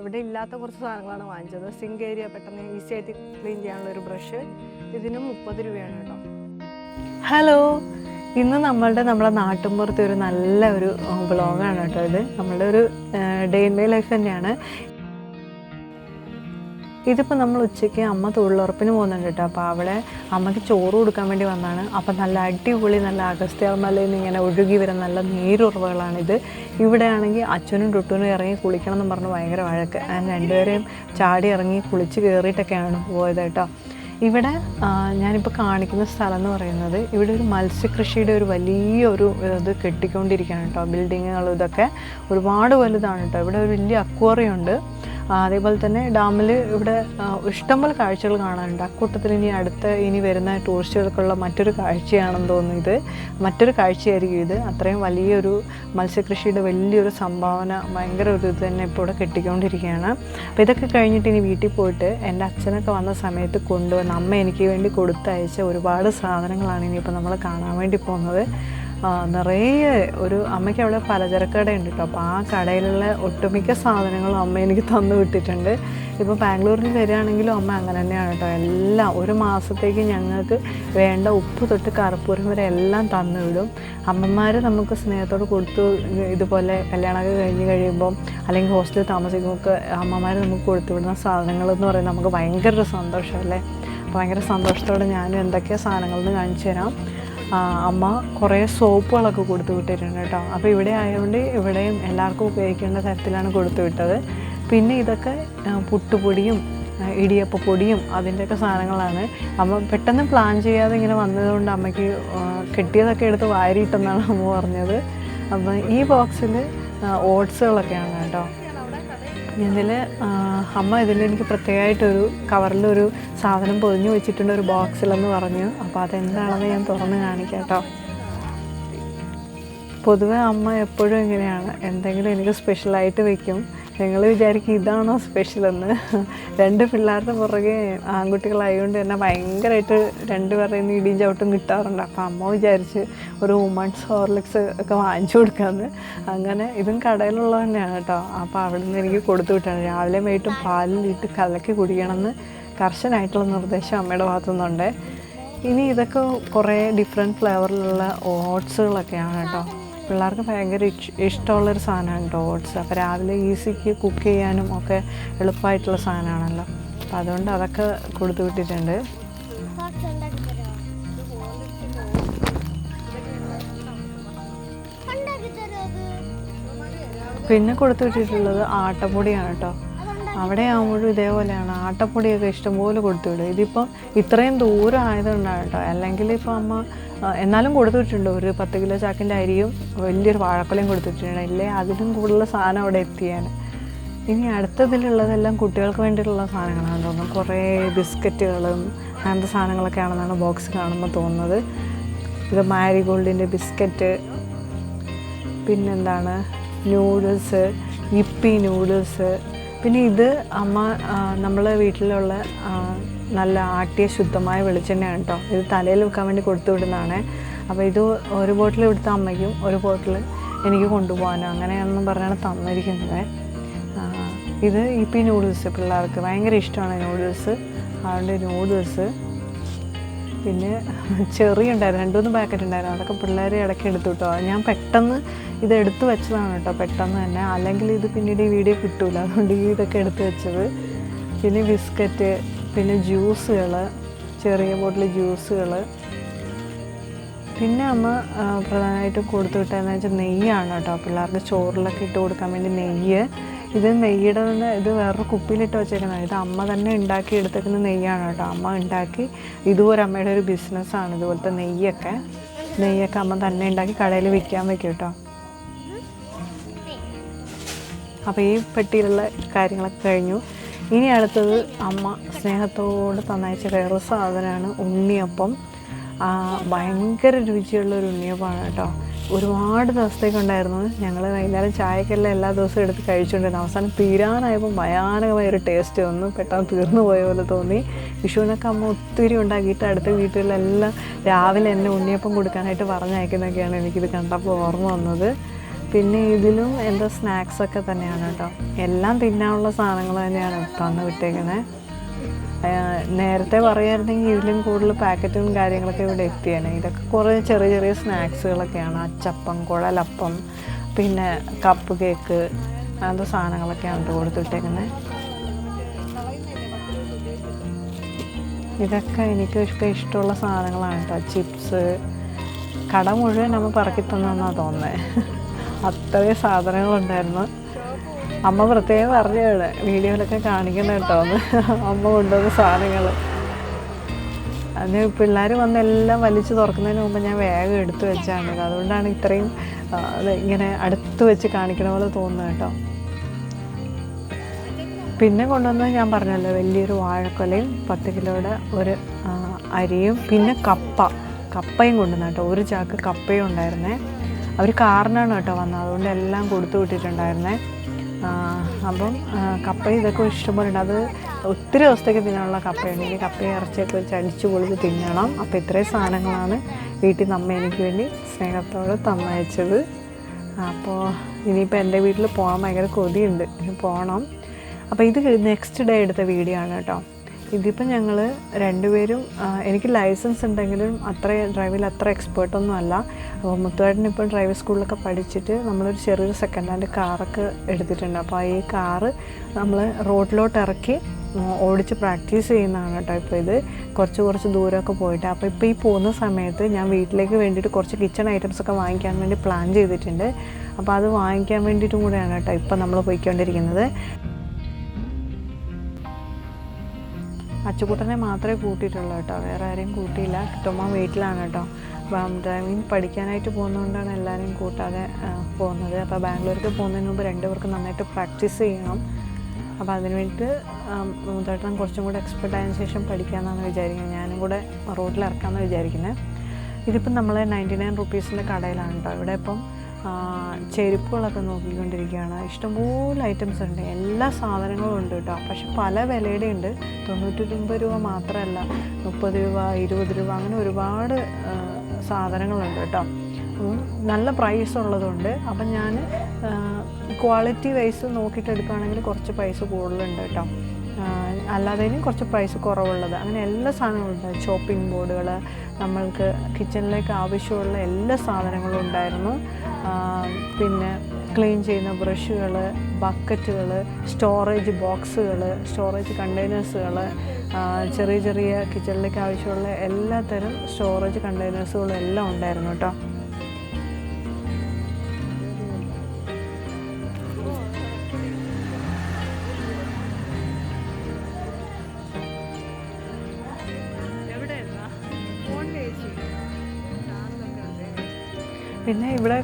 ഇവിടെ ഇല്ലാത്ത കുറച്ച് സാധനങ്ങളാണ് വാങ്ങിച്ചത്. സിങ്ക് ഏരിയ പെട്ടെന്ന് ഈസി ആയിട്ട് ക്ലീൻ ചെയ്യാനുള്ള ഒരു ബ്രഷ് ഇതിന് മുപ്പത് രൂപയാണ് കേട്ടോ. ഹലോ ഇന്ന് നമ്മളുടെ നമ്മളെ നാട്ടുമ്പുറത്തെ ഒരു നല്ല ഒരു ബ്ലോഗാണ് കേട്ടോ ഇത്. നമ്മളുടെ ഒരു ഡേ ഇൻ മൈ ലൈഫ് തന്നെയാണ്. ഇതിപ്പോൾ നമ്മൾ ഉച്ചയ്ക്ക് അമ്മ തൊഴിലുറപ്പിന് പോകുന്നുണ്ട് കേട്ടോ. അപ്പോൾ അവളെ അമ്മയ്ക്ക് ചോറ് കൊടുക്കാൻ വേണ്ടി വന്നതാണ് അപ്പോൾ നല്ല അടിപൊളി നല്ല അഗസ്ത്യാർമലയിൽ നിന്ന് ഇങ്ങനെ ഒഴുകി വരുന്ന നല്ല നീരുറവകളാണിത്. ഇവിടെ ആണെങ്കിൽ അച്ഛനും ടുട്ടൂനും ഇറങ്ങി കുളിക്കണം എന്ന് പറഞ്ഞ് ഭയങ്കര വഴക്ക്. ഞാൻ രണ്ടുപേരെയും ചാടി ഇറങ്ങി കുളിച്ച് കയറിയിട്ടൊക്കെയാണ് പോയത് കേട്ടോ. ഇവിടെ ഞാനിപ്പോൾ കാണിക്കുന്ന സ്ഥലം എന്ന് പറയുന്നത് ഇവിടെ ഒരു മത്സ്യകൃഷിയുടെ ഒരു വലിയൊരു ഇത് കെട്ടിക്കൊണ്ടിരിക്കുകയാണ് കേട്ടോ. ബിൽഡിങ്ങുകളും ഇതൊക്കെ ഒരുപാട് വലുതാണ് കേട്ടോ. ഇവിടെ ഒരു വലിയ അക്വേറിയം ഉണ്ട്. അതേപോലെ തന്നെ ഡാമിൽ ഇവിടെ ഇഷ്ടംപോലെ കാഴ്ചകൾ കാണാനുണ്ട്. അക്കൂട്ടത്തിൽ ഇനി അടുത്ത ഇനി വരുന്ന ടൂറിസ്റ്റുകൾക്കുള്ള മറ്റൊരു കാഴ്ചയാണെന്ന് തോന്നുന്നു ഇത്. മറ്റൊരു കാഴ്ചയായിരിക്കും ഇത്. അത്രയും വലിയൊരു മത്സ്യകൃഷിയുടെ വലിയൊരു സംഭാവന ഭയങ്കര ഒരു ഇത് തന്നെ ഇപ്പോൾ ഇവിടെ കെട്ടിക്കൊണ്ടിരിക്കുകയാണ്. അപ്പോൾ ഇതൊക്കെ കഴിഞ്ഞിട്ട് ഇനി വീട്ടിൽ പോയിട്ട് എന്റെ അച്ഛനൊക്കെ വന്ന സമയത്ത് കൊണ്ടുവന്ന അമ്മ എനിക്ക് വേണ്ടി കൊടുത്തയച്ച ഒരുപാട് സാധനങ്ങളാണ് ഇനിയിപ്പോൾ നമ്മൾ കാണാൻ വേണ്ടി പോകുന്നത്. നിറയെ ഒരു അമ്മയ്ക്ക് അവിടെ പലചരക്ക് കടയുണ്ട് കേട്ടോ. അപ്പോൾ ആ കടയിലുള്ള ഒട്ടുമിക്ക സാധനങ്ങളും അമ്മ എനിക്ക് തന്നു വിട്ടിട്ടുണ്ട്. ഇപ്പോൾ ബാംഗ്ലൂരിൽ വരികയാണെങ്കിലും അമ്മ അങ്ങനെ തന്നെയാണ് കേട്ടോ. എല്ലാം ഒരു മാസത്തേക്ക് ഞങ്ങൾക്ക് വേണ്ട ഉപ്പ് തൊട്ട് കറുപ്പൂരം വരെ എല്ലാം തന്നു വിടും. അമ്മമാർ നമുക്ക് സ്നേഹത്തോട് കൊടുത്തു ഇതുപോലെ കല്യാണമൊക്കെ കഴിഞ്ഞ് കഴിയുമ്പം അല്ലെങ്കിൽ ഹോസ്റ്റലിൽ താമസിക്കുമ്പോൾ അമ്മമാർ നമുക്ക് കൊടുത്തു വിടുന്ന സാധനങ്ങൾ എന്ന് പറയുന്നത് നമുക്ക് ഭയങ്കര ഒരു സന്തോഷമല്ലേ അപ്പോൾ ഭയങ്കര സന്തോഷത്തോടെ ഞാനും എന്തൊക്കെയാണ് സാധനങ്ങളെന്ന് കാണിച്ചു തരാം. അമ്മ കുറേ സോപ്പുകളൊക്കെ കൊടുത്തു വിട്ടിട്ടുണ്ട് കേട്ടോ. അപ്പോൾ ഇവിടെ ആയതുകൊണ്ട് ഇവിടെയും എല്ലാവർക്കും ഉപയോഗിക്കേണ്ട തരത്തിലാണ് കൊടുത്തു വിട്ടത്. പിന്നെ ഇതൊക്കെ പുട്ടുപൊടിയും ഇടിയപ്പ ഇടിയപ്പപ്പൊടിയും അതിന്റെയൊക്കെ സാധനങ്ങളാണ്. അമ്മ പെട്ടെന്ന് പ്ലാൻ ചെയ്യാതെ ഇങ്ങനെ വന്നതുകൊണ്ട് അമ്മയ്ക്ക് കിട്ടിയതൊക്കെ എടുത്ത് വാരിയിട്ടെന്നാണ് അമ്മ പറഞ്ഞത്. അപ്പം ഈ ബോക്സിൽ ഓട്സുകളൊക്കെയാണ് കേട്ടോ. ഇതിൽ അമ്മ ഇതിൽ എനിക്ക് പ്രത്യേകമായിട്ടൊരു കവറിലൊരു സാധനം പൊതിഞ്ഞു വെച്ചിട്ടുണ്ട് ഒരു ബോക്സിലെന്ന് പറഞ്ഞു. അപ്പോൾ അതെന്താണെന്ന് ഞാൻ തുറന്ന് കാണിക്കാം കേട്ടോ. പൊതുവെ അമ്മ എപ്പോഴും ഇങ്ങനെയാണ്. എന്തെങ്കിലും എനിക്ക് സ്പെഷ്യലായിട്ട് വെക്കും. നിങ്ങൾ വിചാരിക്കും ഇതാണോ സ്പെഷ്യൽ എന്ന്. രണ്ട് പിള്ളേരുടെ പുറകെ ആൺകുട്ടികളായതുകൊണ്ട് തന്നെ ഭയങ്കരമായിട്ട് രണ്ടുപേരുടെയും നിന്ന് ഇടിയും ചവിട്ടും കിട്ടാറുണ്ട്. അപ്പോൾ അമ്മ വിചാരിച്ച് ഒരു വുമൺസ് ഹോർലിക്സ് ഒക്കെ വാങ്ങിച്ചു കൊടുക്കാമെന്ന് അങ്ങനെ ഇതും കടയിലുള്ളത് തന്നെയാണ് കേട്ടോ. അപ്പോൾ അവിടെ നിന്ന് എനിക്ക് കൊടുത്തു വിട്ടാണ്. രാവിലെ വൈകിട്ടും പാലിലിട്ട് കലക്കി കുടിക്കണമെന്ന് കർശനായിട്ടുള്ള നിർദ്ദേശം അമ്മയുടെ ഭാഗത്തു നിന്നുണ്ട്. ഇനി ഇതൊക്കെ കുറേ ഡിഫറെന്റ് ഫ്ലേവറിലുള്ള ഓട്സുകളൊക്കെയാണ് കേട്ടോ. പിള്ളേർക്ക് ഭയങ്കര ഇഷ്- ഇഷ്ടമുള്ളൊരു സാധനമാണ് കേട്ടോ ഓട്സ് അപ്പോൾ രാവിലെ ഈസിക്ക് കുക്ക് ചെയ്യാനും ഒക്കെ എളുപ്പമായിട്ടുള്ള സാധനമാണല്ലോ. അപ്പോൾ അതുകൊണ്ട് അതൊക്കെ കൊടുത്തു വിട്ടിട്ടുണ്ട്. പിന്നെ കൊടുത്തു വിട്ടിട്ടുള്ളത് ആട്ടപ്പൊടിയാണ് കേട്ടോ. അവിടെ ആകുമ്പോഴും ഇതേപോലെയാണ്. ആട്ടപ്പൊടിയൊക്കെ ഇഷ്ടംപോലെ കൊടുത്തു വിടും ഇതിപ്പം ഇത്രയും ദൂരം ആയതുകൊണ്ടാണ് കേട്ടോ. അല്ലെങ്കിൽ ഇപ്പോൾ അമ്മ എന്നാലും കൊടുത്തു വിട്ടിട്ടുണ്ട് ഒരു പത്ത് കിലോ ചാക്കിന്റെ അരിയും വലിയൊരു വാഴക്കൊലയും കൊടുത്തു വിട്ടിട്ടുണ്ട് ഇല്ലേ അതിലും കൂടുതൽ സാധനം അവിടെ എത്തിയാണ്. ഇനി അടുത്തതിലുള്ളതെല്ലാം കുട്ടികൾക്ക് വേണ്ടിയിട്ടുള്ള സാധനങ്ങളാണ് തോന്നുന്നു. കുറേ ബിസ്ക്കറ്റുകളും അങ്ങനത്തെ സാധനങ്ങളൊക്കെ ആണെന്നാണ് ബോക്സ് കാണുമ്പോൾ തോന്നുന്നത്. ഇത് മാരിഗോൾഡിന്റെ ബിസ്ക്കറ്റ്. പിന്നെന്താണ്? Noodles yippee noodles. പിന്നെ ഇത് അമ്മ നമ്മളെ വീട്ടിലുള്ള നല്ല ആട്ടിയ ശുദ്ധമായ വെളിച്ചെണ്ണയാണ് കേട്ടോ ഇത് തലയിൽ വെക്കാൻ വേണ്ടി കൊടുത്തു വിടുന്നതാണ്. അപ്പോൾ ഇത് ഒരു ബോട്ടിൽ ഇവിടുത്തെ അമ്മയ്ക്കും ഒരു ബോട്ടിൽ എനിക്ക് കൊണ്ടുപോകാനോ അങ്ങനെയാണെന്നും പറഞ്ഞാണ് തന്നിരിക്കുന്നത്. ഇത് ഇത് ഈ നൂഡിൽസ് പിള്ളേർക്ക് ഭയങ്കര ഇഷ്ടമാണ് നൂഡിൽസ്. അതുകൊണ്ട് നൂഡിൽസ് പിന്നെ ചെറിയ ഉണ്ടായിരുന്നു രണ്ട് മൂന്ന് പാക്കറ്റ് ഉണ്ടായിരുന്നു. അതൊക്കെ പിള്ളേർ ഇടയ്ക്ക് എടുത്തു കേട്ടോ ഞാൻ പെട്ടെന്ന് ഇത് എടുത്തു വെച്ചതാണ് കേട്ടോ പെട്ടെന്ന് തന്നെ. അല്ലെങ്കിൽ ഇത് പിന്നീട് ഈ വീഡിയോ കിട്ടൂല. അതുകൊണ്ട് ഈ ഇതൊക്കെ എടുത്തു വെച്ചത്. പിന്നെ ബിസ്ക്കറ്റ് പിന്നെ ജ്യൂസുകൾ ചെറിയ ബോട്ടിൽ ജ്യൂസുകൾ പിന്നെ അമ്മ പ്രധാനമായിട്ടും കൊടുത്തു വിട്ടതെന്ന് വെച്ചാൽ നെയ്യാണ് കേട്ടോ. പിള്ളേർക്ക് ചോറിലൊക്കെ ഇട്ട് കൊടുക്കാൻ വേണ്ടി നെയ്യ്. ഇത് നെയ്യുടെ തന്നെ ഇത് വേറൊരു കുപ്പിയിലിട്ട് വെച്ചേക്കുന്നത്. ഇത് അമ്മ തന്നെ ഉണ്ടാക്കി എടുത്തേക്കുന്ന നെയ്യാണ് കേട്ടോ. അമ്മ ഉണ്ടാക്കി. ഇതുപോലെ അമ്മയുടെ ഒരു ബിസിനസ്സാണ് ഇതുപോലത്തെ നെയ്യൊക്കെ. നെയ്യൊക്കെ അമ്മ തന്നെ ഉണ്ടാക്കി കടയിൽ വിൽക്കാൻ വെക്കും കേട്ടോ. അപ്പോൾ ഈ പെട്ടിയിലുള്ള കാര്യങ്ങളൊക്കെ കഴിഞ്ഞു. ഇനി അടുത്തത് അമ്മ സ്നേഹത്തോടെ തന്നയച്ച വേറൊരു സാധനമാണ് ഉണ്ണിയപ്പം. ഭയങ്കര രുചിയുള്ള ഒരു ഉണ്ണിയപ്പമാണ് കേട്ടോ. ഒരുപാട് ദിവസത്തേക്ക് ഉണ്ടായിരുന്നു. ഞങ്ങൾ വൈകുന്നേരം ചായക്കെല്ലാം എല്ലാ ദിവസവും എടുത്ത് കഴിച്ചുകൊണ്ടിരുന്നു. അവസാനം തീരാനായപ്പോൾ ഭയാനകമായ ഒരു ടേസ്റ്റ് വന്നു. പെട്ടെന്ന് തീർന്നു പോയ പോലെ തോന്നി. വിഷുവിനൊക്കെ അമ്മ ഒത്തിരി ഉണ്ടാക്കിയിട്ട് അടുത്ത വീട്ടിലെല്ലാം രാവിലെ എന്നെ ഉണ്ണിയപ്പം കൊടുക്കാനായിട്ട് പറഞ്ഞയക്കുന്നൊക്കെയാണ് എനിക്കിത് കണ്ടപ്പോൾ ഓർമ്മ വന്നത്. പിന്നെ ഇതിലും എന്റെ സ്നാക്സ് ഒക്കെ തന്നെയാണ് കേട്ടോ. എല്ലാം തിന്നാനുള്ള സാധനങ്ങൾ തന്നെയാണ് തന്നു വിട്ടേക്കുന്നത് നേരത്തെ പറയായിരുന്നെങ്കിൽ ഇതിലും കൂടുതൽ പാക്കറ്റും കാര്യങ്ങളൊക്കെ ഇവിടെ എത്തിയാണ് ഇതൊക്കെ കുറേ ചെറിയ ചെറിയ സ്നാക്സുകളൊക്കെയാണ് അച്ചപ്പം കുഴലപ്പം പിന്നെ കപ്പ് കേക്ക് അങ്ങനത്തെ സാധനങ്ങളൊക്കെയാണ് കൊടുത്തിട്ടേക്കുന്നത് ഇതൊക്കെ എനിക്ക് ഇഷ്ടമുള്ള സാധനങ്ങളാണ് കേട്ടോ. ചിപ്സ് കട മുഴുവൻ നമ്മൾ പറക്കി തന്നെന്നാണ് തോന്നുന്നത് അത്രയും സാധനങ്ങളുണ്ടായിരുന്നു. അമ്മ പ്രത്യേകം പറഞ്ഞാണ് വീഡിയോയിലൊക്കെ കാണിക്കുന്ന കേട്ടോ അമ്മ കൊണ്ടുവന്ന സാധനങ്ങൾ അതിന് പിള്ളേർ വന്ന് എല്ലാം വലിച്ചു തുറക്കുന്നതിന് മുമ്പ് ഞാൻ വേഗം എടുത്തു വെച്ചാണ്. അതുകൊണ്ടാണ് ഇത്രയും ഇങ്ങനെ അടുത്ത് വെച്ച് കാണിക്കണ പോലെ തോന്നുന്നത് കേട്ടോ. പിന്നെ കൊണ്ടുവന്നത് ഞാൻ പറഞ്ഞല്ലോ വലിയൊരു വാഴക്കൊലയും പത്ത് കിലോയുടെ ഒരു അരിയും പിന്നെ കപ്പ. കപ്പയും കൊണ്ടുവന്ന കേട്ടോ. ഒരു ചാക്ക് കപ്പയും ഉണ്ടായിരുന്നേ. അവർ കാറിനാണ് കേട്ടോ വന്നത്. അതുകൊണ്ട് എല്ലാം കൊടുത്തു വിട്ടിട്ടുണ്ടായിരുന്നേ. അപ്പം കപ്പ ഇതൊക്കെ ഇഷ്ടംപോലെ ഉണ്ട്. അത് ഒത്തിരി ദിവസത്തേക്ക് തിന്നാനുള്ള കപ്പയുണ്ട് ഇനി കപ്പയും ഇറച്ചിയൊക്കെ വെച്ച് അടിച്ചു പൊളിച്ച് തിന്നണം. അപ്പോൾ ഇത്രയും സാധനങ്ങളാണ് വീട്ടിൽ നമ്മ എനിക്ക് വേണ്ടി സ്നേഹത്തോടെ തന്നയച്ചത്. അപ്പോൾ ഇനിയിപ്പോൾ എന്റെ വീട്ടിൽ പോകാൻ ഭയങ്കര കൊതിയുണ്ട്. ഇനി പോകണം അപ്പോൾ ഇത് നെക്സ്റ്റ് ഡേ എടുത്ത വീഡിയോ ആണ് കേട്ടോ. ഇതിപ്പോൾ ഞങ്ങൾ രണ്ടുപേരും എനിക്ക് ലൈസൻസ് ഉണ്ടെങ്കിലും അത്ര ഡ്രൈവിൽ അത്ര എക്സ്പേർട്ടൊന്നും അല്ല. അപ്പോൾ മുത്തുവായിട്ടിന് ഇപ്പോൾ ഡ്രൈവിംഗ് സ്കൂളിലൊക്കെ പഠിച്ചിട്ട് നമ്മളൊരു ചെറിയൊരു സെക്കൻഡ് ഹാൻഡ് കാറൊക്കെ എടുത്തിട്ടുണ്ട്. അപ്പോൾ ഈ കാറ് നമ്മൾ റോഡിലോട്ട് ഇറക്കി ഓടിച്ച് പ്രാക്ടീസ് ചെയ്യുന്നതാണ് കേട്ടോ ഇപ്പോൾ ഇത്. കുറച്ച് കുറച്ച് ദൂരമൊക്കെ പോയിട്ട്. അപ്പോൾ ഇപ്പോൾ ഈ പോകുന്ന സമയത്ത് ഞാൻ വീട്ടിലേക്ക് വേണ്ടിയിട്ട് കുറച്ച് കിച്ചൺ ഐറ്റംസ് ഒക്കെ വാങ്ങിക്കാൻ വേണ്ടി പ്ലാൻ ചെയ്തിട്ടുണ്ട്. അപ്പോൾ അത് വാങ്ങിക്കാൻ വേണ്ടിയിട്ടും കൂടെയാണ് കേട്ടോ ഇപ്പം നമ്മൾ പോയിക്കൊണ്ടിരിക്കുന്നത്. അച്ചുകുട്ടനെ മാത്രമേ കൂട്ടിയിട്ടുള്ളൂ കേട്ടോ. വേറെ ആരെയും കൂട്ടിയില്ല. കിട്ടുമ്പോൾ വീട്ടിലാണ് കേട്ടോ. അപ്പം ഡ്രൈവിംഗ് പഠിക്കാനായിട്ട് പോകുന്നതുകൊണ്ടാണ് എല്ലാവരെയും കൂട്ടാതെ പോകുന്നത്. അപ്പോൾ ബാംഗ്ലൂർക്ക് പോകുന്നതിന് മുമ്പ് രണ്ടുപേർക്കും നന്നായിട്ട് പ്രാക്ടീസ് ചെയ്യണം. അപ്പോൾ അതിന് വേണ്ടിയിട്ട് മുതേട്ടൻ കുറച്ചും കൂടെ എക്സ്പെർട്ട് ആയതിനു ശേഷം പഠിക്കാമെന്നാണ് വിചാരിക്കുന്നത്. ഞാനും കൂടെ റോഡിൽ ഇറക്കാമെന്ന് വിചാരിക്കുന്നത്. ഇതിപ്പം നമ്മൾ നയന്റി നയൻ റുപ്പീസിന്റെ കടയിലാണ് കേട്ടോ. ഇവിടെ ഇപ്പം ചെരുപ്പുകളൊക്കെ നോക്കിക്കൊണ്ടിരിക്കുകയാണ്. ഇഷ്ടംപോലെ ഐറ്റംസ് ഉണ്ട്. എല്ലാ സാധനങ്ങളും ഉണ്ട് കേട്ടോ. പക്ഷെ പല വിലയുടെ ഉണ്ട്. തൊണ്ണൂറ്റൊമ്പത് രൂപ മാത്രമല്ല. മുപ്പത് രൂപ ഇരുപത് രൂപ അങ്ങനെ ഒരുപാട് സാധനങ്ങളുണ്ട് കേട്ടോ. നല്ല പ്രൈസ് ഉള്ളതുകൊണ്ട് അപ്പം ഞാൻ ക്വാളിറ്റി വൈസ് നോക്കിയിട്ട് എടുക്കുകയാണെങ്കിൽ കുറച്ച് പൈസ കൂടുതലുണ്ട് കേട്ടോ. അല്ലാതെയും കുറച്ച് പ്രൈസ് കുറവുള്ളത്. അങ്ങനെ എല്ലാ സാധനങ്ങളും ഉണ്ട്. ഷോപ്പിംഗ് ബോർഡുകൾ നമ്മൾക്ക് കിച്ചണിലേക്ക് ആവശ്യമുള്ള എല്ലാ സാധനങ്ങളും ഉണ്ടായിരുന്നു. പിന്നെ ക്ലീൻ ചെയ്യുന്ന ബ്രഷുകൾ ബക്കറ്റുകൾ സ്റ്റോറേജ് ബോക്സുകൾ സ്റ്റോറേജ് കണ്ടെയ്നേഴ്സുകൾ ചെറിയ ചെറിയ കിച്ചണിലേക്ക് ആവശ്യമുള്ള എല്ലാത്തരം സ്റ്റോറേജ് കണ്ടെയ്നേഴ്സുകളും എല്ലാം ഉണ്ടായിരുന്നു കേട്ടോ. പിന്നെ ഇവിടെ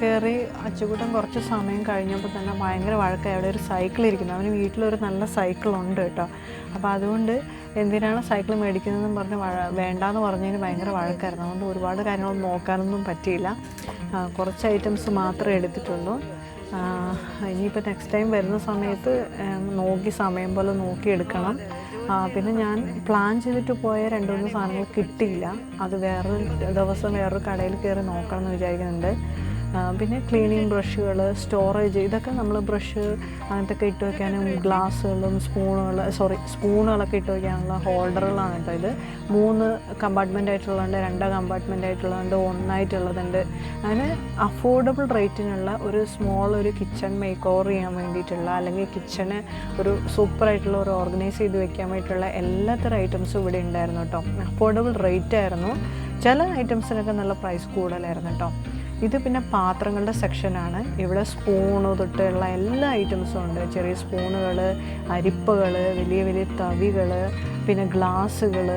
കയറി അച്ചുകൂട്ടം കുറച്ച് സമയം കഴിഞ്ഞപ്പോൾ തന്നെ ഭയങ്കര വഴക്കായി. അവിടെ ഒരു സൈക്കിൾ ഇരിക്കുന്നു. അവന് വീട്ടിലൊരു നല്ല സൈക്കിൾ ഉണ്ട് കേട്ടോ. അപ്പോൾ അതുകൊണ്ട് എന്തിനാണ് സൈക്കിൾ മേടിക്കുന്നതെന്ന് പറഞ്ഞ് വേണ്ടാന്ന് പറഞ്ഞതിന് ഭയങ്കര വഴക്കായിരുന്നു. അതുകൊണ്ട് ഒരുപാട് കാര്യങ്ങളൊന്നും നോക്കാനൊന്നും പറ്റിയില്ല. കുറച്ച് ഐറ്റംസ് മാത്രമേ എടുത്തിട്ടുള്ളൂ. ഇനിയിപ്പോൾ നെക്സ്റ്റ് ടൈം വരുന്ന സമയത്ത് നോക്കി സമയം പോലെ നോക്കി എടുക്കണം പിന്നെ ഞാൻ പ്ലാൻ ചെയ്തിട്ട് പോയ രണ്ട് മൂന്ന് സാധനങ്ങൾ കിട്ടിയില്ല. അത് വേറൊരു ദിവസം വേറൊരു കടയിൽ കയറി നോക്കണം എന്ന് വിചാരിക്കുന്നുണ്ട്. പിന്നെ ക്ലീനിങ് ബ്രഷുകൾ സ്റ്റോറേജ് ഇതൊക്കെ നമ്മൾ ബ്രഷ് അങ്ങനത്തെ ഒക്കെ ഇട്ട് വയ്ക്കാനും ഗ്ലാസ്സുകളും സ്പൂണുകൾ സോറി സ്പൂണുകളൊക്കെ ഇട്ട് വയ്ക്കാനുള്ള ഹോൾഡറുകളാണ് കേട്ടോ ഇത്. മൂന്ന് കമ്പാർട്ട്മെന്റ് ആയിട്ടുള്ളതുണ്ട് രണ്ട് കമ്പാർട്ട്മെന്റ് ആയിട്ടുള്ളതുണ്ട് ഒന്നായിട്ടുള്ളതുണ്ട്. അങ്ങനെ അഫോർഡബിൾ റേറ്റിനുള്ള ഒരു സ്മോൾ ഒരു കിച്ചൺ മേക്ക് ഓവർ ചെയ്യാൻ വേണ്ടിയിട്ടുള്ള അല്ലെങ്കിൽ കിച്ചണ് ഒരു സൂപ്പറായിട്ടുള്ള ഒരു ഓർഗനൈസ് ചെയ്ത് വെക്കാൻ വേണ്ടിയിട്ടുള്ള എല്ലാത്തരം ഐറ്റംസും ഇവിടെ ഉണ്ടായിരുന്നു കേട്ടോ. അഫോർഡബിൾ റേറ്റ് ആയിരുന്നു. ചില ഐറ്റംസിനൊക്കെ നല്ല പ്രൈസ് കൂടുതലായിരുന്നു കേട്ടോ. ഇത് പിന്നെ പാത്രങ്ങളുടെ സെക്ഷനാണ്. ഇവിടെ സ്പൂണ് തൊട്ടുള്ള എല്ലാ ഐറ്റംസും ഉണ്ട്. ചെറിയ സ്പൂണുകൾ അരിപ്പകൾ വലിയ വലിയ തവികൾ പിന്നെ ഗ്ലാസ്സുകൾ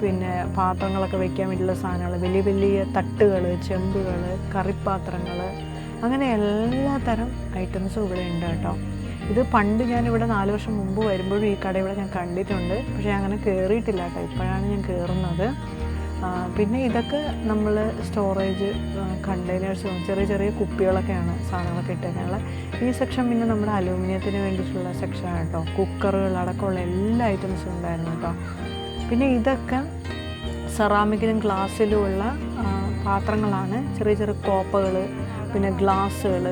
പിന്നെ പാത്രങ്ങളൊക്കെ വെക്കാൻ വേണ്ടിയുള്ള സാധനങ്ങൾ വലിയ വലിയ തട്ടുകൾ ചെമ്പുകൾ കറിപ്പാത്രങ്ങൾ അങ്ങനെ എല്ലാ തരം ഐറ്റംസും ഇവിടെ ഉണ്ട് കേട്ടോ. ഇത് പണ്ട് ഞാനിവിടെ നാല് വർഷം മുമ്പ് വരുമ്പോഴും ഈ കട ഇവിടെ ഞാൻ കണ്ടിട്ടുണ്ട്. പക്ഷേ അങ്ങനെ കയറിയിട്ടില്ല കേട്ടോ. ഇപ്പോഴാണ് ഞാൻ കയറുന്നത് പിന്നെ ഇതൊക്കെ നമ്മൾ സ്റ്റോറേജ് കണ്ടെയ്നേഴ്സും ചെറിയ ചെറിയ കുപ്പികളൊക്കെയാണ് സാധനങ്ങളൊക്കെ ഇട്ടേക്കാനുള്ള. ഈ സെക്ഷൻ പിന്നെ നമ്മുടെ അലൂമിനിയത്തിന് വേണ്ടിയിട്ടുള്ള സെക്ഷനാണ് കേട്ടോ കുക്കറുകൾ അടക്കമുള്ള എല്ലാ ഐറ്റംസും ഉണ്ടായിരുന്നു കേട്ടോ പിന്നെ ഇതൊക്കെ സെറാമിക്കിലും ഗ്ലാസ്സിലുമുള്ള പാത്രങ്ങളാണ്. ചെറിയ ചെറിയ കോപ്പകൾ പിന്നെ ഗ്ലാസ്സുകൾ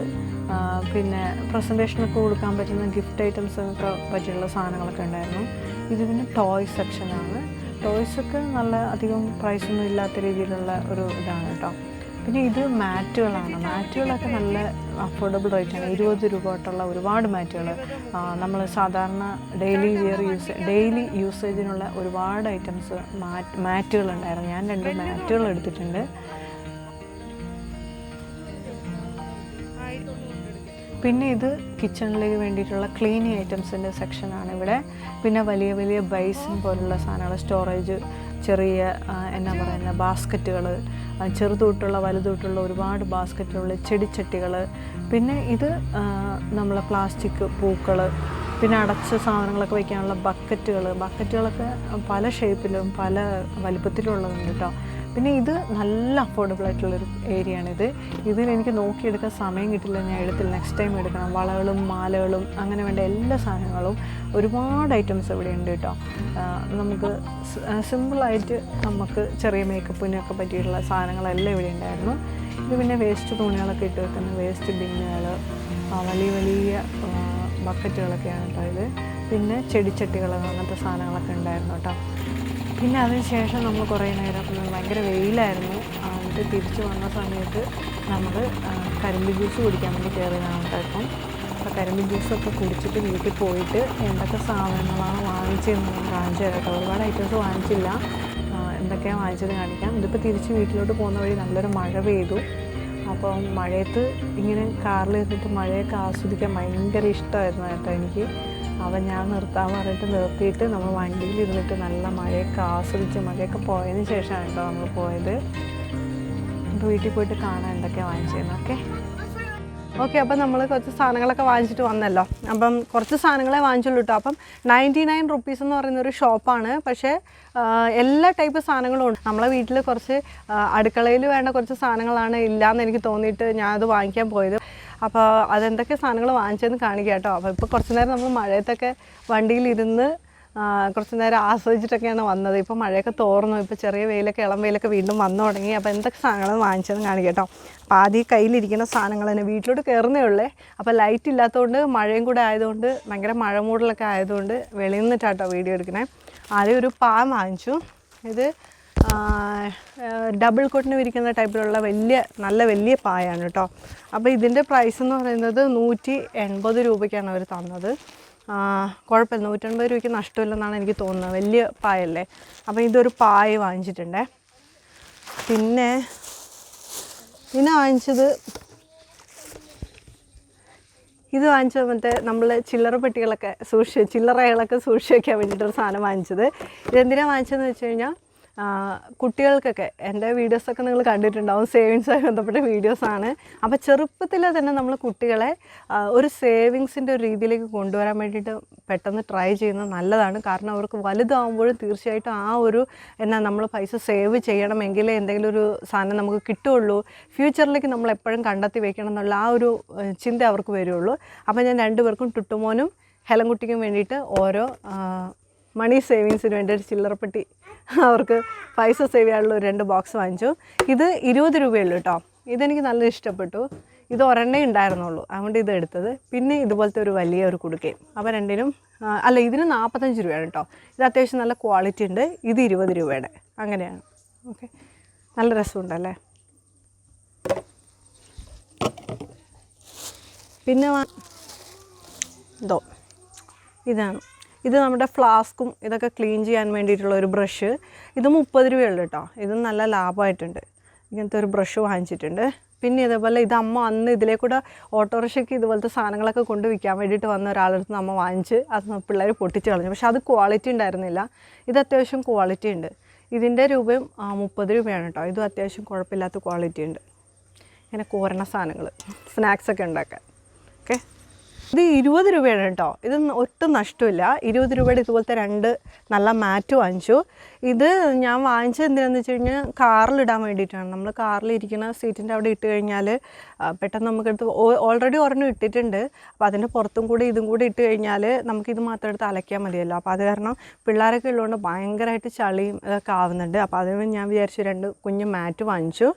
പിന്നെ പ്രസന്റേഷനൊക്കെ കൊടുക്കാൻ പറ്റുന്ന ഗിഫ്റ്റ് ഐറ്റംസൊക്കെ പറ്റിയുള്ള സാധനങ്ങളൊക്കെ ഉണ്ടായിരുന്നു. ഇത് പിന്നെ ടോയ് സെക്ഷനാണ് ടോയ്സൊക്കെ നല്ല അധികം പ്രൈസൊന്നും ഇല്ലാത്ത രീതിയിലുള്ള ഒരു ഇതാണ് കേട്ടോ. പിന്നെ ഇത് മാറ്റുകളാണ്. മാറ്റുകളൊക്കെ നല്ല അഫോർഡബിൾ റേറ്റാണ് ഇരുപത് രൂപ തൊട്ടുള്ള ഒരുപാട് മാറ്റുകൾ. നമ്മൾ സാധാരണ ഡെയിലി വിയർ യൂസ് ഡെയിലി യൂസേജിനുള്ള ഒരുപാട് ഐറ്റംസ് മാറ്റുകൾ ഉണ്ടായിരുന്നു ഞാൻ രണ്ട് മാറ്റുകൾ എടുത്തിട്ടുണ്ട്. പിന്നെ ഇത് കിച്ചണിലേക്ക് വേണ്ടിയിട്ടുള്ള ക്ലീനിങ് ഐറ്റംസിന്റെ സെക്ഷനാണ് ഇവിടെ. പിന്നെ വലിയ വലിയ ബൈസിൻ പോലുള്ള സാധനങ്ങൾ സ്റ്റോറേജ് ചെറിയ എന്നാ പറയുന്ന ബാസ്ക്കറ്റുകൾ ചെറുതൊട്ടുള്ള വലുതൊട്ടുള്ള ഒരുപാട് ബാസ്ക്കറ്റുകൾ ചെടിച്ചട്ടികൾ പിന്നെ ഇത് നമ്മളെ പ്ലാസ്റ്റിക് പൂക്കൾ പിന്നെ അടച്ച സാധനങ്ങളൊക്കെ വയ്ക്കാനുള്ള ബക്കറ്റുകൾ ബക്കറ്റുകളൊക്കെ പല ഷേപ്പിലും പല വലിപ്പത്തിലുള്ളതുണ്ട് കേട്ടോ പിന്നെ ഇത് നല്ല അഫോർഡബിൾ ആയിട്ടുള്ളൊരു ഏരിയ ആണിത് ഇതിന് എനിക്ക് നോക്കിയെടുക്കാൻ സമയം കിട്ടില്ല. ഞാൻ എടുത്തില്ല. നെക്സ്റ്റ് ടൈം എടുക്കണം. വളകളും മാലകളും അങ്ങനെ വേണ്ട എല്ലാ സാധനങ്ങളും. ഒരുപാട് ഐറ്റംസ് ഇവിടെ ഉണ്ട് കേട്ടോ നമുക്ക് സിമ്പിളായിട്ട് നമുക്ക് ചെറിയ മേക്കപ്പിനൊക്കെ പറ്റിയിട്ടുള്ള സാധനങ്ങളെല്ലാം ഇവിടെ ഉണ്ടായിരുന്നു. ഇത് പിന്നെ വേസ്റ്റ് തുണികളൊക്കെ ഇട്ട് വെക്കുന്ന വേസ്റ്റ് ബിന്നുകൾ വലിയ വലിയ ബക്കറ്റുകളൊക്കെയാണ് കേട്ടോ ഇത്. പിന്നെ ചെടിച്ചട്ടികൾ അങ്ങനത്തെ സാധനങ്ങളൊക്കെ ഉണ്ടായിരുന്നു കേട്ടോ. പിന്നെ അതിനുശേഷം നമ്മൾ കുറേ നേരം ഭയങ്കര വെയിലായിരുന്നു. എന്നിട്ട് തിരിച്ചു വന്ന സമയത്ത് നമ്മൾ കരിമ്പ് ജ്യൂസ് കുടിക്കാൻ വേണ്ടി കയറിയതാണ് കേട്ടോ അപ്പോൾ കരിമ്പ് ജ്യൂസൊക്കെ കുടിച്ചിട്ട് വീട്ടിൽ പോയിട്ട് എന്തൊക്കെ സാധനങ്ങളാണ് വാങ്ങിച്ചതെന്ന് ഞാൻ കാണിച്ചു തരാട്ടോ ഒരുപാട് ഐറ്റംസ് വാങ്ങിച്ചില്ല. എന്തൊക്കെയാണ് വാങ്ങിച്ചത് കാണിക്കാം. ഇതിപ്പോൾ തിരിച്ച് വീട്ടിലോട്ട് പോകുന്ന വഴി നല്ലൊരു മഴ പെയ്തു. അപ്പോൾ മഴയത്ത് ഇങ്ങനെ കാറിൽ ഇരുന്നിട്ട് മഴയൊക്കെ ആസ്വദിക്കാൻ ഭയങ്കര ഇഷ്ടമായിരുന്നു കേട്ടോ എനിക്ക്. അപ്പം ഞാൻ നിർത്താൻ പറഞ്ഞിട്ട് നിർത്തിയിട്ട് നമ്മൾ വണ്ടിയിൽ ഇരുന്നിട്ട് നല്ല മഴയൊക്കെ ആസ്വദിച്ച് മഴയൊക്കെ പോയതിന് ശേഷമാണ് കേട്ടോ നമ്മൾ പോയത്. അപ്പോൾ വീട്ടിൽ പോയിട്ട് കാണാൻ എന്തൊക്കെയാണ് വാങ്ങിച്ചതെന്ന് ഓക്കെ? ഓക്കെ അപ്പം നമ്മൾ കുറച്ച് സാധനങ്ങളൊക്കെ വാങ്ങിച്ചിട്ട് വന്നല്ലോ. അപ്പം കുറച്ച് സാധനങ്ങളെ വാങ്ങിച്ചുള്ളൂ കേട്ടോ. അപ്പം നയന്റി നയൻ റുപ്പീസ് എന്ന് പറയുന്ന ഒരു ഷോപ്പാണ്. പക്ഷേ എല്ലാ ടൈപ്പ് സാധനങ്ങളും ഉണ്ട്. നമ്മളെ വീട്ടിൽ കുറച്ച് അടുക്കളയിൽ വേണ്ട കുറച്ച് സാധനങ്ങളാണ് ഇല്ലയെന്ന് എനിക്ക് തോന്നിയിട്ട് ഞാൻ അത് വാങ്ങിക്കാൻ പോയത്. അപ്പോൾ അതെന്തൊക്കെ സാധനങ്ങൾ വാങ്ങിച്ചതെന്ന് കാണിക്കുക കേട്ടോ. അപ്പോൾ ഇപ്പോൾ കുറച്ച് നേരം നമ്മൾ മഴയത്തൊക്കെ വണ്ടിയിലിരുന്ന് കുറച്ച് നേരം ആസ്വദിച്ചിട്ടൊക്കെയാണ് വന്നത്. ഇപ്പോൾ മഴയൊക്കെ തോർന്നു. ഇപ്പോൾ ചെറിയ വെയിലൊക്കെ ഇളം വെയിലൊക്കെ വീണ്ടും വന്നു തുടങ്ങി. അപ്പോൾ എന്തൊക്കെ സാധനങ്ങൾ വാങ്ങിച്ചതെന്ന് കാണിക്കുക കേട്ടോ. അപ്പോൾ ആദ്യം കയ്യിലിരിക്കുന്ന സാധനങ്ങൾ തന്നെ വീട്ടിലോട്ട് കയറുന്നേ ഉള്ളേ. അപ്പോൾ ലൈറ്റ് ഇല്ലാത്തതുകൊണ്ട് മഴയും കൂടെ ആയതുകൊണ്ട് ഭയങ്കര മഴ മൂടലൊക്കെ ആയതുകൊണ്ട് വെളിയിൽ നിന്നിട്ടാട്ടോ വീഡിയോ എടുക്കണേ. ആദ്യം ഒരു പാൻ വാങ്ങിച്ചു. ഇത് ഡബിൾ കോട്ടിന് വിരിക്കുന്ന ടൈപ്പിലുള്ള വലിയ നല്ല വലിയ പായാണ് കേട്ടോ അപ്പോൾ ഇതിന്റെ പ്രൈസ് എന്ന് പറയുന്നത് നൂറ്റി എൺപത് രൂപയ്ക്കാണ് അവർ തന്നത്. കുഴപ്പമില്ല നൂറ്റൻപത് രൂപയ്ക്ക് നഷ്ടമില്ലെന്നാണ് എനിക്ക് തോന്നുന്നത്. വലിയ പായല്ലേ? അപ്പോൾ ഇതൊരു പായ വാങ്ങിച്ചിട്ടുണ്ടേ. പിന്നെ പിന്നെ വാങ്ങിച്ചത് ഇത് വാങ്ങിച്ചത് മറ്റേ നമ്മൾ ചില്ലറ പെട്ടികളൊക്കെ സൂക്ഷിച്ച് ചില്ലറകളൊക്കെ സൂക്ഷിച്ച് വയ്ക്കാൻ വേണ്ടിയിട്ടൊരു സാധനം വാങ്ങിച്ചത്. ഇതെന്തിനാണ് വാങ്ങിച്ചതെന്ന് വെച്ച് കഴിഞ്ഞാൽ കുട്ടികൾക്കൊക്കെ എന്റെ വീഡിയോസൊക്കെ നിങ്ങൾ കണ്ടിട്ടുണ്ടാവും സേവിങ്സുമായി ബന്ധപ്പെട്ട വീഡിയോസാണ്. അപ്പോൾ ചെറുപ്പത്തിൽ തന്നെ നമ്മൾ കുട്ടികളെ ഒരു സേവിങ്സിന്റെ ഒരു രീതിയിലേക്ക് കൊണ്ടുവരാൻ വേണ്ടിയിട്ട് പെട്ടെന്ന് ട്രൈ ചെയ്യുന്നത് നല്ലതാണ്. കാരണം അവർക്ക് വലുതാവുമ്പോഴും തീർച്ചയായിട്ടും ആ ഒരു എന്നാ നമ്മൾ പൈസ സേവ് ചെയ്യണമെങ്കിലേ എന്തെങ്കിലും ഒരു സാധനം നമുക്ക് കിട്ടുകയുള്ളൂ. ഫ്യൂച്ചറിലേക്ക് നമ്മൾ എപ്പോഴും കണ്ടെത്തി വെക്കണം എന്നുള്ള ആ ഒരു ചിന്ത അവർക്ക് വരുള്ളൂ അപ്പോൾ ഞാൻ രണ്ടുപേർക്കും ടുട്ടുമോനും ഹെലൻകുട്ടിക്കും വേണ്ടിയിട്ട് ഓരോ മണി സേവിങ്സിന് വേണ്ടി ഒരു ചില്ലറപ്പെട്ടി അവർക്ക് പൈസ സേവ് ചെയ്യാനുള്ള ഒരു രണ്ട് ബോക്സ് വാങ്ങിച്ചു. ഇത് ഇരുപത് രൂപയുള്ളൂ കേട്ടോ ഇതെനിക്ക് നല്ല ഇഷ്ടപ്പെട്ടു. ഇത് ഒരെണ്ണേ ഉണ്ടായിരുന്നുള്ളൂ. അതുകൊണ്ട് ഇത് എടുത്തത്. പിന്നെ ഇതുപോലത്തെ ഒരു വലിയ ഒരു കുടുക്കയും അപ്പോൾ രണ്ടിനും അല്ല ഇതിന് നാൽപ്പത്തഞ്ച് രൂപയാണ് കേട്ടോ ഇത് അത്യാവശ്യം നല്ല ക്വാളിറ്റി ഉണ്ട്. ഇത് ഇരുപത് രൂപയുടെ. അങ്ങനെയാണ്. ഓക്കെ നല്ല രസമുണ്ടല്ലേ? പിന്നെ എന്തോ ഇതോ. ഇതാണ്. ഇത് നമ്മുടെ ഫ്ലാസ്കും ഇതൊക്കെ ക്ലീൻ ചെയ്യാൻ വേണ്ടിയിട്ടുള്ള ഒരു ബ്രഷ്. ഇത് മുപ്പത് രൂപയുള്ളൂ കേട്ടോ ഇത് നല്ല ലാഭമായിട്ടുണ്ട്. ഇങ്ങനത്തെ ഒരു ബ്രഷ് വാങ്ങിച്ചിട്ടുണ്ട്. പിന്നെ ഇതേപോലെ ഇത് അമ്മ അന്ന് ഇതിലേ കൂടെ ഓട്ടോറിക്ഷയ്ക്ക് ഇതുപോലത്തെ സാധനങ്ങളൊക്കെ കൊണ്ട് വിൽക്കാൻ വേണ്ടിയിട്ട് വന്ന ഒരാളടുത്ത് അമ്മ വാങ്ങിച്ച് അത് പിള്ളേർ പൊട്ടിച്ച് കളഞ്ഞു. പക്ഷേ അത് ക്വാളിറ്റി ഉണ്ടായിരുന്നില്ല. ഇത് അത്യാവശ്യം ക്വാളിറ്റി ഉണ്ട്. ഇതിന്റെ രൂപയും മുപ്പത് രൂപയാണ് കേട്ടോ ഇതും അത്യാവശ്യം കുഴപ്പമില്ലാത്ത ക്വാളിറ്റി ഉണ്ട്. ഇങ്ങനെ കോരണ സാധനങ്ങൾ സ്നാക്സൊക്കെ ഉണ്ടാക്കാൻ. ഓക്കെ? ഇത് ഇരുപത് രൂപയാണ് കേട്ടോ. ഇത് ഒട്ടും നഷ്ടമില്ല. ഇരുപത് രൂപയുടെ ഇതുപോലത്തെ രണ്ട് നല്ല മാറ്റ് വാങ്ങിച്ചു. ഇത് ഞാൻ വാങ്ങിച്ചത് എന്തിനാന്ന് വെച്ച് കഴിഞ്ഞാൽ കാറിലിടാൻ വേണ്ടിയിട്ടാണ്. നമ്മൾ കാറിലിരിക്കുന്ന സീറ്റിന്റെ അവിടെ ഇട്ട് കഴിഞ്ഞാൽ പെട്ടെന്ന് നമുക്കെടുത്ത് ഓൾറെഡി ഒരെണ്ണം ഇട്ടിട്ടുണ്ട്. അപ്പോൾ അതിന്റെ പുറത്തും കൂടി ഇതും കൂടി ഇട്ട് കഴിഞ്ഞാൽ നമുക്കിത് മാത്രം എടുത്ത് അലക്കിയാൽ മതിയല്ലോ. അപ്പോൾ അത് കാരണം പിള്ളേരൊക്കെ ഉള്ളതുകൊണ്ട് ഭയങ്കരമായിട്ട് ചളിയും ഇതൊക്കെ ആവുന്നുണ്ട്. അപ്പോൾ അതിന് ഞാൻ വിചാരിച്ചു രണ്ട് കുഞ്ഞ് മാറ്റ് വാങ്ങിച്ചു.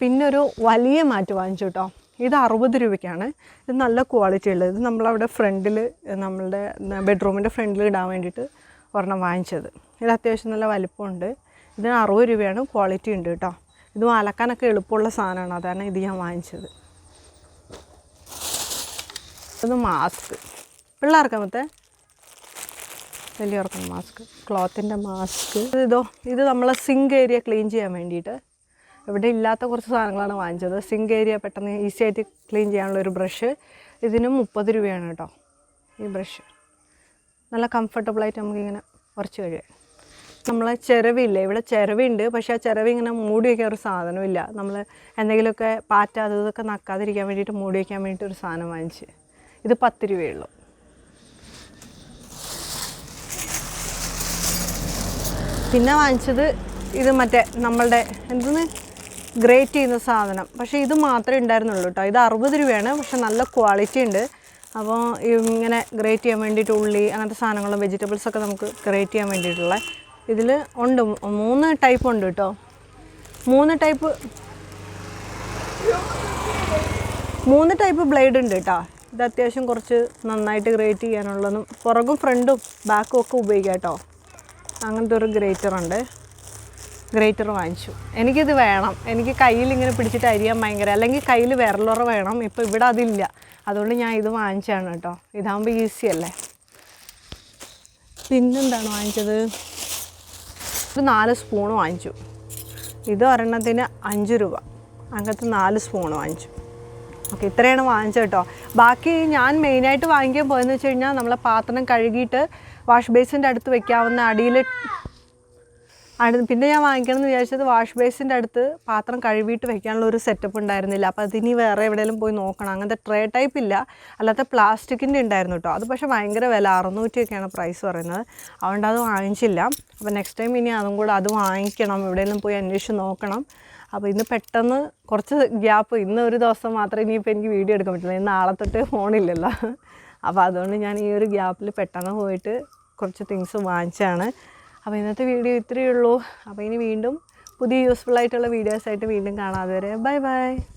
പിന്നെ ഒരു വലിയ മാറ്റ് വാങ്ങിച്ചു കേട്ടോ. ഇത് അറുപത് രൂപയ്ക്കാണ്. ഇത് നല്ല ക്വാളിറ്റി ഉള്ളത്. ഇത് നമ്മളവിടെ ഫ്രണ്ടിൽ നമ്മളുടെ ബെഡ്റൂമിന്റെ ഫ്രണ്ടിൽ ഇടാൻ വേണ്ടിയിട്ട് ഒരെണ്ണം വാങ്ങിച്ചത്. ഇത് അത്യാവശ്യം നല്ല വലിപ്പമുണ്ട്. ഇതിന് അറുപത് രൂപയാണ്. ക്വാളിറ്റി ഉണ്ട് കേട്ടോ. ഇത് അലക്കാനൊക്കെ എളുപ്പമുള്ള സാധനമാണ്. അതാണ് ഇത് ഞാൻ വാങ്ങിച്ചത്. ഇത് മാസ്ക് പിള്ളേർക്ക് വലിയ വലിയവർക്കും മാസ്ക് ക്ലോത്തിന്റെ മാസ്ക് ഇതോ ഇത് നമ്മളെ സിങ്ക് ഏരിയ ക്ലീൻ ചെയ്യാൻ വേണ്ടിയിട്ട് ഇവിടെ ഇല്ലാത്ത കുറച്ച് സാധനങ്ങളാണ് വാങ്ങിച്ചത്. സിങ്ക് ഏരിയ പെട്ടെന്ന് ഈസി ആയിട്ട് ക്ലീൻ ചെയ്യാനുള്ള ഒരു ബ്രഷ് ഇതിന് മുപ്പത് രൂപയാണ് കേട്ടോ ഈ ബ്രഷ് നല്ല കംഫർട്ടബിളായിട്ട് നമുക്കിങ്ങനെ കുറച്ച് കഴിയാം. നമ്മളെ ചിരവില്ലേ? ഇവിടെ ചിരവുണ്ട് പക്ഷേ ആ ചിരവ് ഇങ്ങനെ മൂടി വയ്ക്കാൻ ഒരു സാധനമില്ല നമ്മൾ എന്തെങ്കിലുമൊക്കെ പാറ്റ അത് ഇതൊക്കെ നക്കാതിരിക്കാൻ വേണ്ടിയിട്ട് മൂടി വയ്ക്കാൻ വേണ്ടിയിട്ട് ഒരു സാധനം വാങ്ങിച്ച്. ഇത് പത്ത് രൂപയേ ഉള്ളൂ. പിന്നെ വാങ്ങിച്ചത് ഇത് മറ്റേ നമ്മളുടെ എന്തെന്ന്? ഗ്രേറ്റ് ചെയ്യുന്ന സാധനം. പക്ഷേ ഇത് മാത്രമേ ഉണ്ടായിരുന്നുള്ളൂ കേട്ടോ ഇത് അറുപത് രൂപയാണ്. പക്ഷേ നല്ല ക്വാളിറ്റി ഉണ്ട്. അപ്പോൾ ഇങ്ങനെ ഗ്രേറ്റ് ചെയ്യാൻ വേണ്ടിയിട്ട് ഉള്ളി അങ്ങനത്തെ സാധനങ്ങളും വെജിറ്റബിൾസ് ഒക്കെ നമുക്ക് ഗ്രേറ്റ് ചെയ്യാൻ വേണ്ടിയിട്ടുള്ള ഇതിൽ ഉണ്ട്. മൂന്ന് ടൈപ്പ് ഉണ്ട് കേട്ടോ മൂന്ന് ടൈപ്പ് മൂന്ന് ടൈപ്പ് ബ്ലേഡ് ഉണ്ട് കേട്ടോ ഇത് അത്യാവശ്യം കുറച്ച് നന്നായിട്ട് ഗ്രേറ്റ് ചെയ്യാനുള്ളതും പുറകും ഫ്രണ്ടും ബാക്കും ഒക്കെ ഉപയോഗിക്കാം കേട്ടോ അങ്ങനത്തെ ഒരു ഗ്രേറ്റർ ഉണ്ട്. ഗ്രേറ്റർ വാങ്ങിച്ചു. എനിക്കിത് വേണം. എനിക്ക് കയ്യിൽ ഇങ്ങനെ പിടിച്ചിട്ട് അരിയാൻ ഭയങ്കര അല്ലെങ്കിൽ കയ്യിൽ വിരലുറ വേണം. ഇപ്പോൾ ഇവിടെ അതില്ല. അതുകൊണ്ട് ഞാൻ ഇത് വാങ്ങിച്ചാണ് കേട്ടോ. ഇതാകുമ്പോൾ ഈസി അല്ലേ? പിന്നെന്താണ് വാങ്ങിച്ചത്? ഒരു നാല് സ്പൂൺ വാങ്ങിച്ചു. ഇത് ഒരെണ്ണത്തിന് അഞ്ച് രൂപ. അങ്ങനത്തെ നാല് സ്പൂൺ വാങ്ങിച്ചു. ഓക്കെ ഇത്രയാണ് വാങ്ങിച്ചത് കേട്ടോ. ബാക്കി ഞാൻ മെയിനായിട്ട് വാങ്ങിക്കാൻ പോയെന്ന് വെച്ച് കഴിഞ്ഞാൽ നമ്മളെ പാത്രം കഴുകിയിട്ട് വാഷ് ബേസിന്റെ അടുത്ത് വെക്കാവുന്ന അടിയിൽ അടുത്ത് പിന്നെ ഞാൻ വാങ്ങിക്കണം എന്ന് വിചാരിച്ചത് വാഷ് ബേസിന്റെ അടുത്ത് പാത്രം കഴുകിയിട്ട് വെക്കാനുള്ള ഒരു സെറ്റപ്പ് ഉണ്ടായിരുന്നില്ല. അപ്പോൾ അതിനി വേറെ എവിടെയെങ്കിലും പോയി നോക്കണം. അങ്ങനത്തെ ട്രേ ടൈപ്പ് ഇല്ല. അല്ലാത്ത പ്ലാസ്റ്റിക്കിന്റെ ഉണ്ടായിരുന്നു കേട്ടോ അത് പക്ഷേ ഭയങ്കര വില. അറുന്നൂറ്റിയൊക്കെയാണ് പ്രൈസ് പറയുന്നത്. അതുകൊണ്ട് അത് വാങ്ങിച്ചില്ല. അപ്പോൾ നെക്സ്റ്റ് ടൈം ഇനി അതും കൂടെ അത് വാങ്ങിക്കണം. എവിടെയെങ്കിലും പോയി അന്വേഷിച്ച് നോക്കണം. അപ്പോൾ ഇന്ന് പെട്ടെന്ന് കുറച്ച് ഗ്യാപ്പ് ഇന്ന് ഒരു ദിവസം മാത്രമേ ഇനിയിപ്പോൾ എനിക്ക് വീഡിയോ എടുക്കാൻ പറ്റില്ല ഇന്ന് നാളെ തൊട്ട് ഫോണില്ലല്ലോ. അപ്പോൾ അതുകൊണ്ട് ഞാൻ ഈ ഒരു ഗ്യാപ്പിൽ പെട്ടെന്ന് പോയിട്ട് കുറച്ച് തിങ്സ് വാങ്ങിച്ചാണ് അപ്പോൾ ഇന്നത്തെ വീഡിയോ ഇത്രയേ ഉള്ളൂ. അപ്പോൾ ഇനി വീണ്ടും പുതിയ യൂസ്ഫുൾ ആയിട്ടുള്ള വീഡിയോസായിട്ട് വീണ്ടും കാണാതെ വരെ ബൈ ബൈ.